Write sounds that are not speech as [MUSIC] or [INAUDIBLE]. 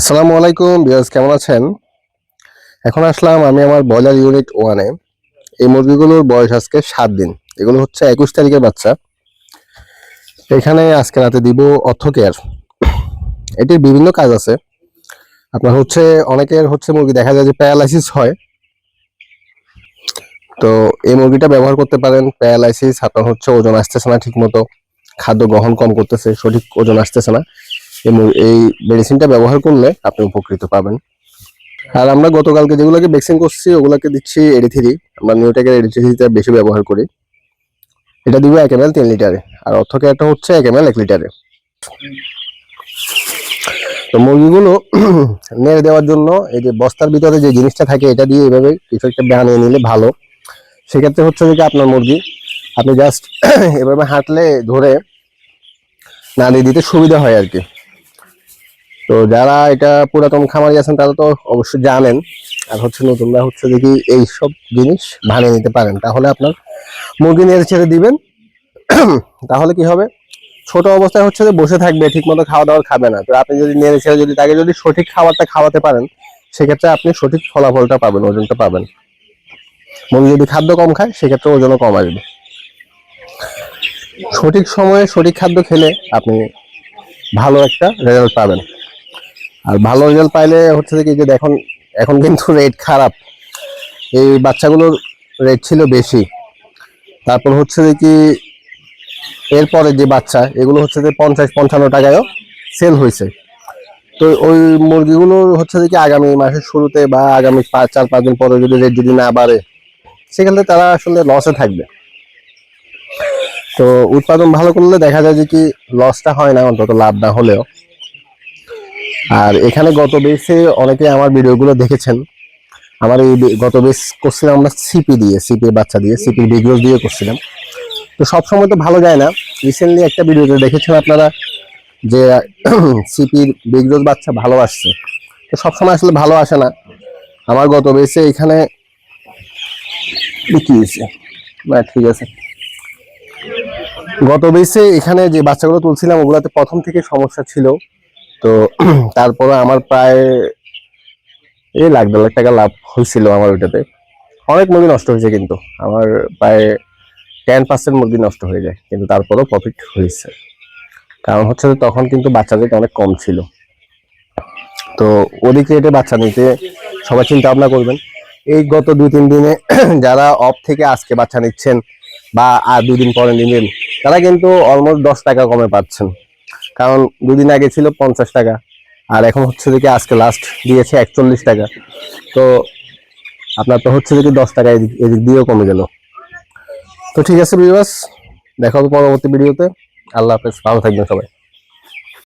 আসসালামু আলাইকুম বিয়াজ কেমন আছেন? এখন আসলাম আমি আমার ব্রয়লার ইউনিট ওয়ানে এই মুরগিগুলোর বয়স আজকে সাত দিন। এগুলো হচ্ছে একুশ তারিখের বাচ্চা। এখানে আজকে রাতে দিব অর্থ কেয়ার এটির বিভিন্ন কাজ আছে। আপনার হচ্ছে, অনেকের হচ্ছে মুরগি দেখা যায় যে প্যারালাইসিস হয়। তো এই মুরগিটা ব্যবহার করতে পারেন, প্যারালাইসিস, আপনার হচ্ছে ওজন আসতেছে না ঠিক মতো খাদ্য গ্রহণ কম করতেছে, সঠিক ওজন আসতেছে না। এই মু- এই মেডিসিনটা ব্যবহার করলে আপনি উপকৃত পাবেন। আর আমরা গতকালকে যেগুলোকে ভ্যাকসিন করছি, ওগুলোকে দিচ্ছি এডি থ্রি আমরা নিউটেকের এডি থ্রিটা বেশি ব্যবহার করি। এটা দিব এক এম এল তিন লিটারে। আর অর্থ কেয়ারটা হচ্ছে এক এম এল এক লিটারে। তো মুরগিগুলো [CLEARS THROAT] নেড়ে দেওয়ার জন্য এই যে বস্তার ভিতরে যে জিনিসটা থাকে, এটা দিয়ে এভাবে কিছু একটা বানিয়ে নিলে ভালো। সেক্ষেত্রে হচ্ছে যে আপনার মুরগি, আপনি জাস্ট [CLEARS THROAT] এভাবে হাঁটলে ধরে নাড়িয়ে দিতে সুবিধা হয় আর কি। তো যারা এটা পুরাতন খামারি আছেন, তারা তো অবশ্যই জানেন। আর হচ্ছে নতুনরা হচ্ছে দেখি এই সব জিনিস বানিয়ে নিতে পারেন। তাহলে আপনার মুরগি নেড়ে ছেড়ে দিবেন। [CLEARS THROAT] তাহলে কি হবে? ছোট অবস্থায় হচ্ছে যে বসে থাকবে ঠিক মতো খাওয়া দাওয়া খাবে না। তো আপনি যদি নেড়ে ছেড়ে যদি তাকে যদি সঠিক খাবারটা খাওয়াতে পারেন, সেক্ষেত্রে আপনি সঠিক ফলাফলটা পাবেন, ওজনটা পাবেন। মুরগি যদি খাদ্য কম খায়, সেক্ষেত্রে ওজনও কম আসবে। সঠিক সময়ে সঠিক খাদ্য খেলে আপনি ভালো একটা রেজাল্ট পাবেন। আর ভালো রেজাল্ট পাইলে হচ্ছে কি যে দেখুন, এখন কিন্তু রেট খারাপ। এই বাচ্চাগুলোর রেট ছিল বেশি। তারপর হচ্ছে যে কি এরপরে যে বাচ্চা, এগুলো হচ্ছে যে পঞ্চাশ পঞ্চান্ন টাকায়ও সেল হয়েছে। তো ওই মুরগিগুলো হচ্ছে কি আগামী মাসের শুরুতে বা আগামী পাঁচ, চার, পাঁচ দিন পরে যদি রেট যদি না বাড়ে, সেক্ষেত্রে তারা আসলে লসে থাকবে। তো উৎপাদন ভালো করলে দেখা যায় যে কি লসটা হয় না, অন্তত লাভ না হলেও। আর এখানে গত বেসে অনেকে আমার ভিডিওগুলো দেখেছেন। আমার এই গত বেস করছিলাম আমরা সিপি দিয়ে সিপি বাচ্চা দিয়ে সিপির বিগ্রোস দিয়ে করছিলাম। তো সবসময় তো ভালো যায় না। রিসেন্টলি একটা ভিডিওতে দেখেছেন আপনারা যে [CLEARS THROAT] সিপির বিগ্রোস বাচ্চা ভালো আসছে। তো সবসময় আসলে ভালো আসে না। আমার গত বেসে এখানে হয়েছে। না ঠিক আছে। গত বেসে এখানে যে বাচ্চাগুলো তুলছিলাম, ওগুলোতে প্রথম থেকে সমস্যা ছিল তো [CLEARS THROAT] তারপরে আমার প্রায় এই লাখ দেড় লাখ টাকা লাভ হয়েছিল আমার ওইটাতে। অনেক মুরগি নষ্ট হয়েছে কিন্তু। আমার প্রায় টেন পার্সেন্ট মুরগি নষ্ট হয়ে যায়, কিন্তু তারপরেও প্রফিট হয়েছে। কারণ হচ্ছে যে তখন কিন্তু বাচ্চা রেট অনেক কম ছিল। তো ওদিক রেটে বাচ্চা নিতে সবাই চিন্তা ভাবনা করবেন। এই গত দুই, তিন দিনে [CLEARS THROAT] যারা অফ থেকে আজকে বাচ্চা নিচ্ছেন বা আর দুই দিন পরে নিবেন, তারা কিন্তু অলমোস্ট দশ টাকা কমে পাচ্ছেন। কারণ দুদিন আগে ছিল পঞ্চাশ টাকা, আর এখন হচ্ছে দেখি আজকে লাস্ট দিয়েছে একচল্লিশ টাকা। তো আপনার তো হচ্ছে দেখি দশ টাকা এদিক এদিক দিয়েও কমে গেল। তো ঠিক আছে বিবাস দেখা হবে পরবর্তী ভিডিওতে আল্লাহ হাফেজ, ভালো থাকবেন সবাই।